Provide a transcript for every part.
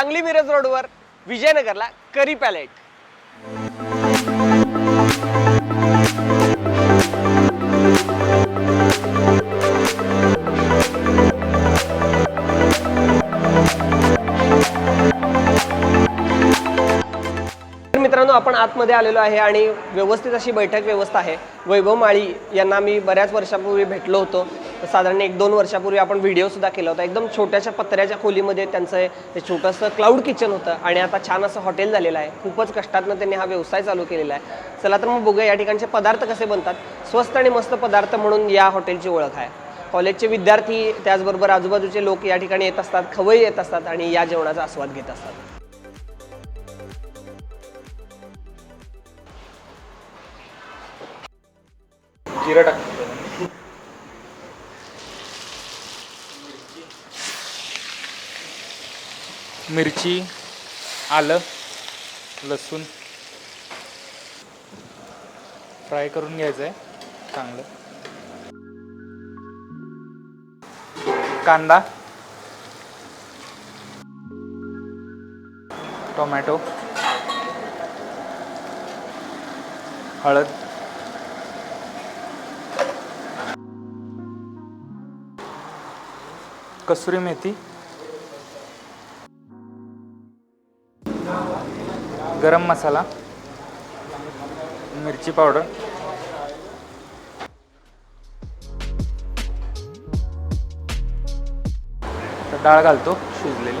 सांगली मिरज रोडवर विजयनगरला करी पॅलेट. मित्रांनो आपण आतमध्ये आलेलो आहे आणि व्यवस्थित अशी बैठक व्यवस्था आहे. वैभव माळी यांना मी बऱ्याच वर्षापूर्वी भेटलो होतो. साधारण एक दोन वर्षापूर्वी आपण व्हिडिओसुद्धा केला होता. एकदम छोट्याशा पत्र्याच्या खोलीमध्ये त्यांचं हे छोटंसं क्लाउड किचन होतं. आणि आता छान असं हॉटेल झालेलं आहे. खूपच कष्टातनं त्यांनी हा व्यवसाय चालू केलेला आहे. चला तर मग बघूया या ठिकाणचे पदार्थ कसे बनतात. स्वस्त आणि मस्त पदार्थ म्हणून या हॉटेलची ओळख आहे. कॉलेजचे विद्यार्थी त्याचबरोबर आजूबाजूचे लोक या ठिकाणी येत असतात खवई येत असतात आणि या जेवणाचा आस्वाद घेत असतात. जिरा टाक. मिरची आलं लसूण. फ्राय करून घ्यायचं आहे चांगलं. कांदा. टोमॅटो. हळद. कसुरी मेथी. गरम मसाला मिरची पावडर. डाळ घालतो शिजलेली.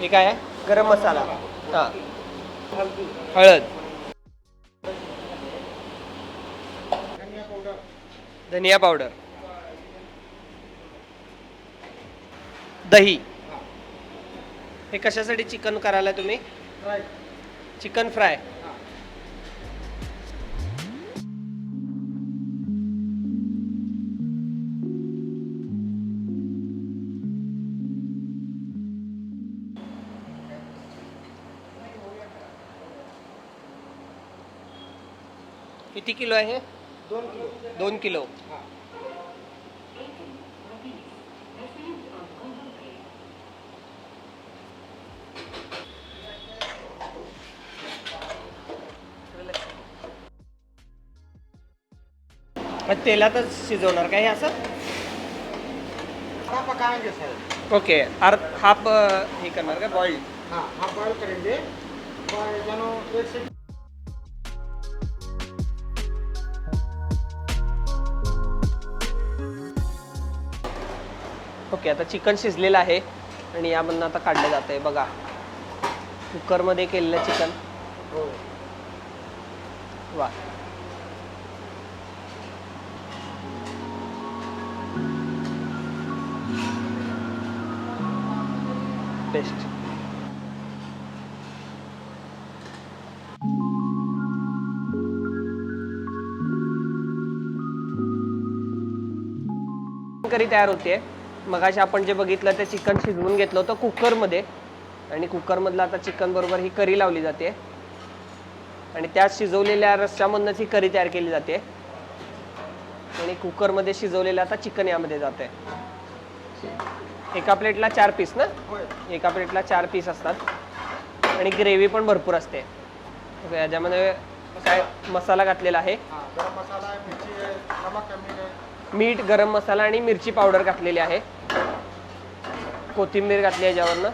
हे काय आहे? गरम मसाला. हां. हळद. धनिया पावडर. दही. हे कशासाठी चिकन करायला तुम्ही? Chicken fry. किलो आहे? दोन किलो. दोन किलो. मग तेलातच शिजवणार काय हे असं? ओके. अर्ध हाफ हे करणार का? बॉइल्ड हाँ बॉयल करेंगे. बॉयल जानो एक से ओके आता चिकन शिजलेलं आहे आणि यामधनं आता काढलं जात आहे बघा कुकरमध्ये केलेलं चिकन. वा. बेस्ट करी तयार होते मगाशी आपण जे बघितलं ते चिकन शिजवून घेतलं होतं कुकरमध्ये. आणि कुकरमधलं आता चिकन बरोबर ही करी लावली जाते. आणि त्या शिजवलेल्या रस्स्यामधनंच ही करी तयार केली जाते. आणि कुकरमध्ये शिजवलेलं आता चिकन यामध्ये जाते एका प्लेटला चार पीस ना? एका प्लेटला चार पीस असतात. आणि ग्रेव्ही पण भरपूर असते. याच्यामध्ये काय मसाला घातलेला आहे. मीठ गरम मसाला आणि मिरची पावडर घातलेली आहे. कोथिंबीर घातली याच्यावरनं.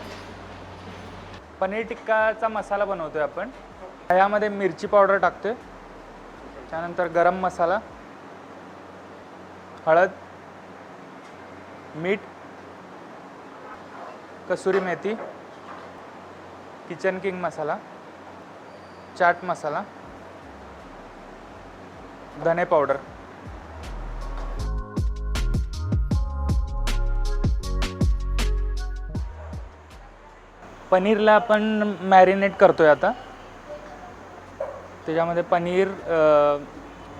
पनीर टिक्काचा मसाला बनवतोय आपण. यामध्ये मिरची पावडर टाकतोय. त्यानंतर गरम मसाला हळद मीठ कसुरी मेथी किचन किंग मसाला चाट मसाला धने पावडर. पनीरला आपण मॅरिनेट करतोय आता. त्याच्यामध्ये पनीर अ,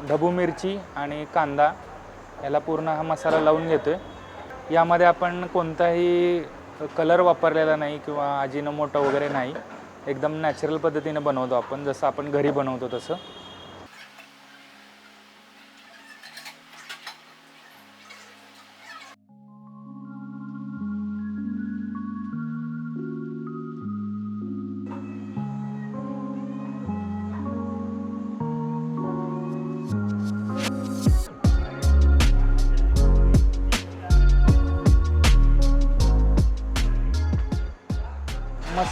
ढबू मिरची आणि कांदा याला पूर्ण हा मसाला लावून घेतो आहे यामध्ये आपण कोणताही कलर वापरलेला नाही किंवा अजिनोमोटो वगैरे नाही. एकदम नॅचरल पद्धतीने बनवतो आपण जसं आपण घरी बनवतो तसं.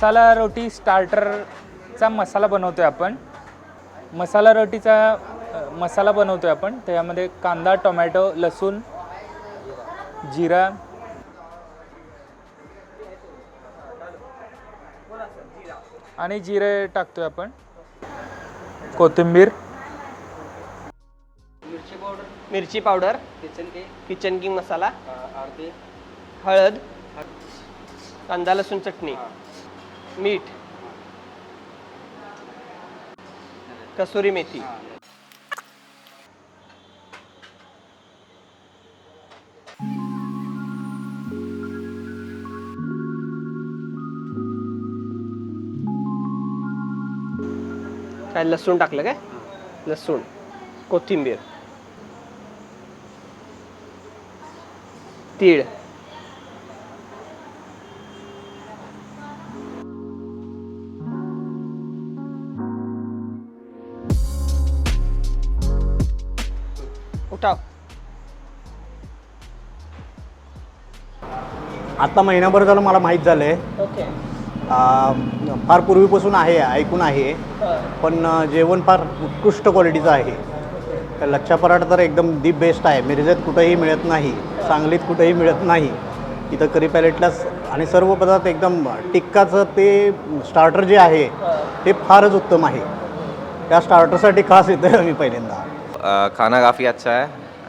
मसाला रोटी स्टार्टरचा मसाला बनवतो आहे आपण. मसाला रोटीचा मसाला बनवतो आहे आपण. त्याच्यामध्ये कांदा टोमॅटो लसूण जिरा. आणि जिरे टाकतोय आपण. कोथिंबीर. मिरची पावडर. Kitchen king masala. हळद. कांदा लसूण चटणी. मीठ. कसुरी मेथी. काय लसूण टाकलं काय? लसूण. कोथिंबीर. तीळ. आता महिनाभर झालं मला माहीत झालं आहे ओके फार पूर्वीपासून आहे ऐकून आहे. पण जेवण फार उत्कृष्ट क्वालिटीचं आहे. तर लच्छा पराठा तर एकदम दी बेस्ट आहे. मिरजेत कुठंही मिळत नाही. सांगलीत कुठंही मिळत नाही. इथं करी पॅलेटलाच आणि सर्व पदार्थ एकदम टिक्काचं ते स्टार्टर जे आहे ते फारच उत्तम आहे. त्या स्टार्टरसाठी खास येतं मी पहिल्यांदा. खाना काफ़ी अच्छा है.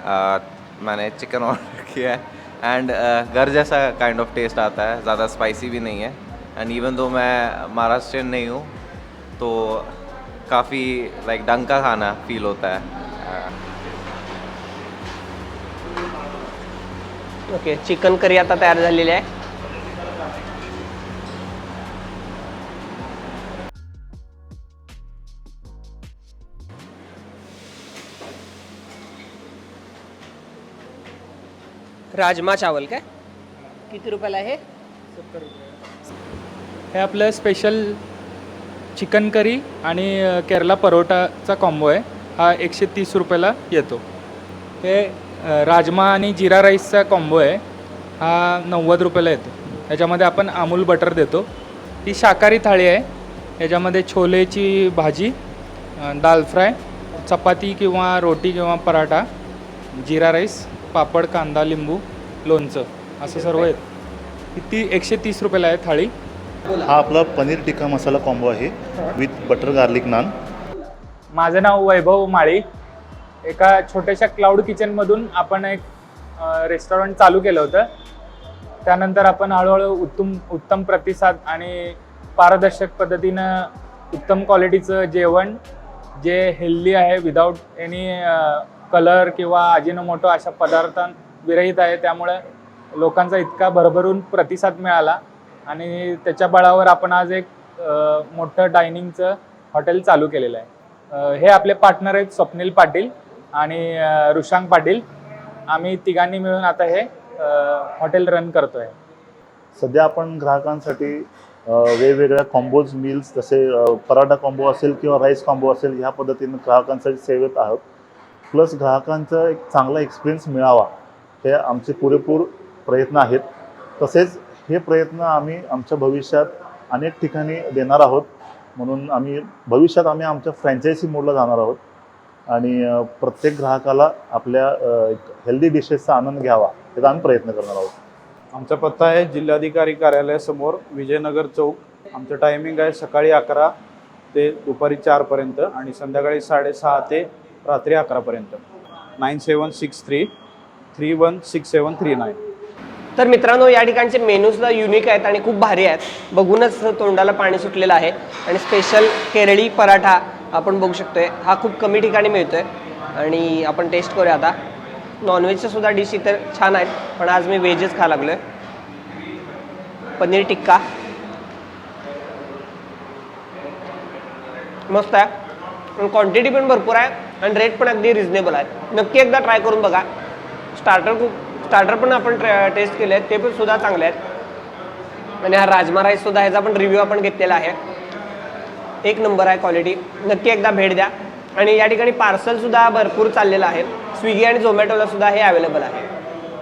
अ, मैंने चिकन ऑर्डर किया है. एंड घर जैसा काइंड ऑफ़ टेस्ट आता है ज़्यादा स्पाइसी भी नहीं है एंड इवन दो मैं महाराष्ट्रियन नहीं हूँ तो काफ़ी लाइक ढंग का खाना फील होता है ओके चिकन करी आता तैयार है राजमा चावल काय? किती रुपयाला आहे? हे आपलं स्पेशल चिकन करी आणि अ, केरला परोटाचा कॉम्बो आहे. हा एकशे तीस रुपयाला येतो. हे अ, राजमा आणि जिरा राईसचा कॉम्बो आहे. हा नव्वद रुपयाला येतो. याच्यामध्ये आपण अमूल बटर देतो. ही शाकाहारी थाळी आहे. याच्यामध्ये छोलेची भाजी अ, दाल फ्राय चपाती किंवा रोटी किंवा पराठा जिरा राईस पापड कांदा लिंबू लोणचं असं सर्व येतं ती एकशे तीस रुपयाला आहे थाळी. हा आपला पनीर टिक्का मसाला कॉम्बो आहे विथ बटर गार्लिक नान माझं नाव वैभव माळी. एका छोट्याशा क्लाउड किचनमधून आपण एक रेस्टॉरंट चालू केलं होतं. त्यानंतर आपण हळूहळू उत्तम उत्तम प्रतिसाद आणि पारदर्शक पद्धतीनं उत्तम क्वालिटीचं जेवण जे हेल्दी आहे विदाऊट एनी कलर किंवा अजिनोमोटो अशा पदार्थां विरहित आहे त्यामुळे लोकांचा इतका भरभरून प्रतिसाद मिळाला. आणि त्याच्या बळावर आपण आज एक मोठं डायनिंगचं हॉटेल चालू केलेलं आहे. हे आपले पार्टनर आहेत स्वप्नील पाटील आणि ऋषांग पाटील. आम्ही तिघांनी मिळून आता हे हॉटेल रन करतो आहे सध्या आपण ग्राहकांसाठी वेगवेगळ्या कॉम्बोज मील्स जसे पराठा कॉम्बो असेल किंवा राईस कॉम्बो असेल ह्या पद्धतीने ग्राहकांसाठी सेवेत आहोत. प्लस ग्राहकांचा एक चांगला एक्सपिरियन्स मिळावा हे आमचे पुरेपूर प्रयत्न आहेत. तसेच हे प्रयत्न आम्ही आमच्या भविष्यात अनेक ठिकाणी देणार आहोत. म्हणून आम्ही भविष्यात आम्ही आमच्या फ्रँचायझी मोडला जाणार आहोत. आणि प्रत्येक ग्राहकाला आपल्या एक हेल्दी डिशेसचा आनंद घ्यावा याचा आम्ही प्रयत्न करणार आहोत. आमचा पत्ता आहे जिल्हाधिकारी कार्यालयासमोर विजयनगर चौक. आमचं टायमिंग आहे सकाळी अकरा ते दुपारी चारपर्यंत आणि संध्याकाळी साडेसहा ते रात्री अकरापर्यंत. Nine seven six three three one six seven three nine तर मित्रांनो या ठिकाणचे मेनूजला युनिक आहेत आणि खूप भारी आहेत. बघूनच तोंडाला पाणी सुटलेलं आहे. आणि स्पेशल केरळी पराठा आपण बघू शकतोय. हा खूप कमी ठिकाणी मिळतोय. आणि आपण टेस्ट करूया आता. नॉनव्हेजच्यासुद्धा डिश इतर छान आहेत. पण आज मी व्हेजच खा लागलोय. पनीर टिक्का. मस्त आहे. क्वांटिटी पण भरपूर आहे आणि रेट पण अगदी रिझनेबल आहे. नक्की एकदा ट्राय करून बघा. स्टार्टर खूप स्टार्टर पण आपण टेस्ट केले आहेत ते पण सुद्धा चांगले आहेत. आणि हा राजमा राईस सुद्धा ह्याचा पण रिव्ह्यू आपण घेतलेला आहे. एक नंबर आहे क्वालिटी नक्की एकदा भेट द्या. आणि या ठिकाणी पार्सलसुद्धा भरपूर चाललेलं आहे. स्विगी आणि झोमॅटोला सुद्धा हे अवेलेबल आहे.